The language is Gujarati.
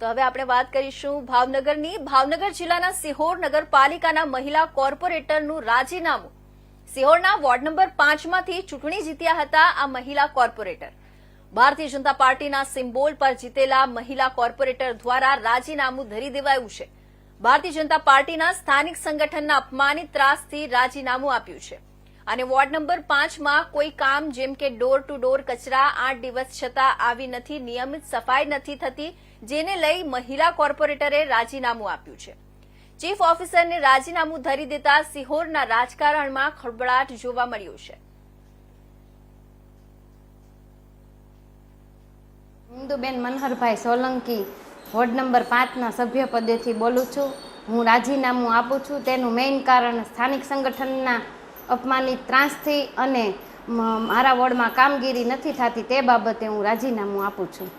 તો હવે આપણે વાત કરીશું ભાવનગરની. ભાવનગર જિલ્લાના સિહોર નગરપાલિકાના મહિલા કોર્પોરેટરનું રાજીનામું. સિહોરના વોર્ડ નંબર પાંચમાંથી ચૂંટણી જીત્યા હતા આ મહિલા કોર્પોરેટર. ભારતીય જનતા પાર્ટીના સિમ્બોલ પર જીતેલા મહિલા કોર્પોરેટર દ્વારા રાજીનામું ધરી દેવાયું છે. ભારતીય જનતા પાર્ટીના સ્થાનિક સંગઠનના અપમાનિત ત્રાસથી રાજીનામું આપ્યું છે. અને વોર્ડ નંબર પાંચમાં કોઈ કામ જેમ કે ડોર ટુ ડોર કચરા આઠ દિવસ છતાં આવી નથી, નિયમિત સફાઈ નથી થતી, જેને લઈ મહિલા કોર્પોરેટરે રાજીનામું આપ્યું છે. ચીફ ઓફિસરને રાજીનામું ધરી દેતા સિહોરના રાજકારણમાં ખળબળાટ જોવા મળ્યો છે. ઇન્દુબેન મનહરભાઈ સોલંકી વોર્ડ નંબર પાંચના સભ્ય પદેથી બોલું છું. હું રાજીનામું આપું છું. તેનું મેઇન કારણ સ્થાનિક સંગઠનના અપમાનિત ત્રાસથી અને મારા વોર્ડમાં કામગીરી નથી થતી તે બાબતે હું રાજીનામું આપું છું.